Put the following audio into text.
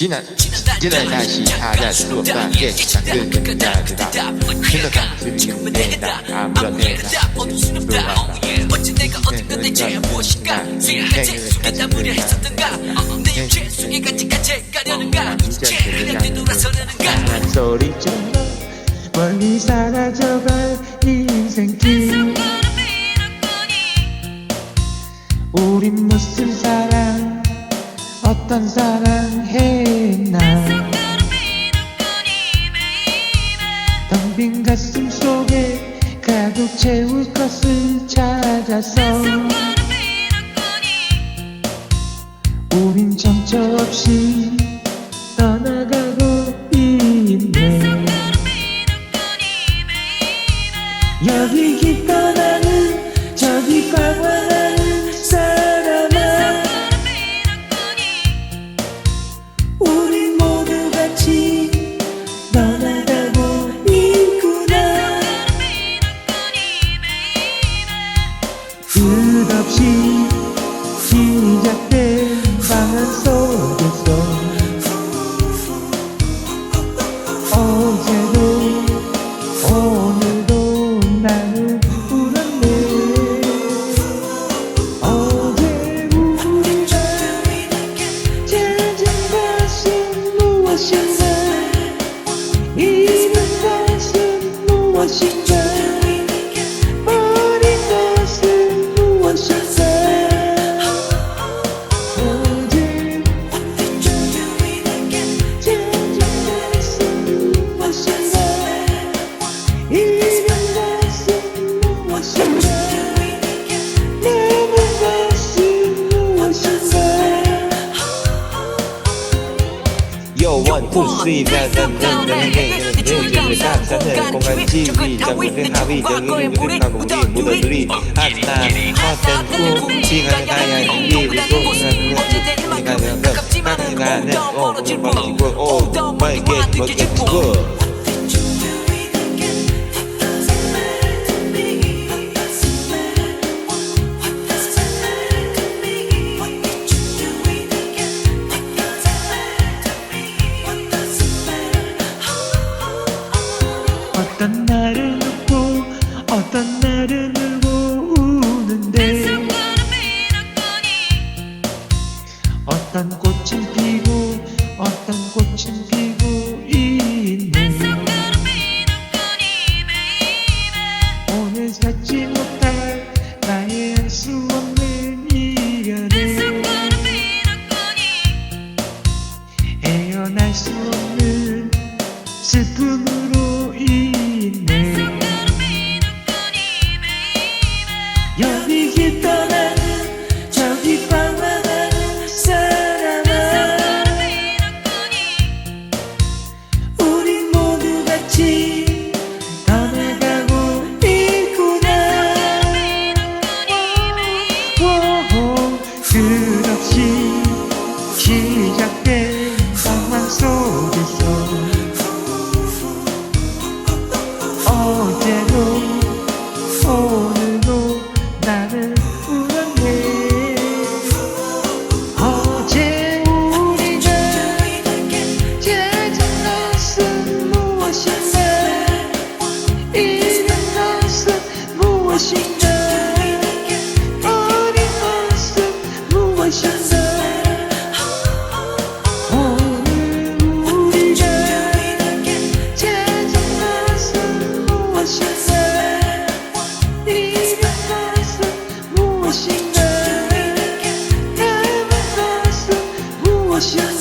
济南，济南那西他在做饭，也想跟人家知道，听得上去你内胆，俺不要内胆，不要胆。 내가 어떤 대체 무엇인가 생각했지 그다음으려 했었던가 내 죄수에 간직같이 가려는가 이제 그냥 뒤돌아서려는가 소리쳐 멀리 사라져갈 인생길 우린 무슨 사 어떤 사랑 했나? 텅빈 가슴 속에 가득 채울 것을 찾아서 우린 정처 없이 떠나가고 있네. 여기 깊어 끝없이 시작된 방안 속에서 one two three seven seven eight 일일 사사는 공간 지휘 정글은 하위 정글은 그릇하고 우리 무더들이 아싸 헛된 꿈 시간을 가야 일이 공간은 시간은 가는 나는 오늘 버티고 오 멀게 벗겨지고 어떤 날은 울고 우는데 어떤 꽃은 피고 어떤 꽃은 피고 있네. 오늘 찾지 못할 나의 알 수 없는 미련을 헤어날 수 없는 슬픔으 같은 상황 속에서 어제도 오늘도 나를 울었네. 어제 우리가 찾은 것은 무엇인가? 잃은 것은 무엇인가? emotions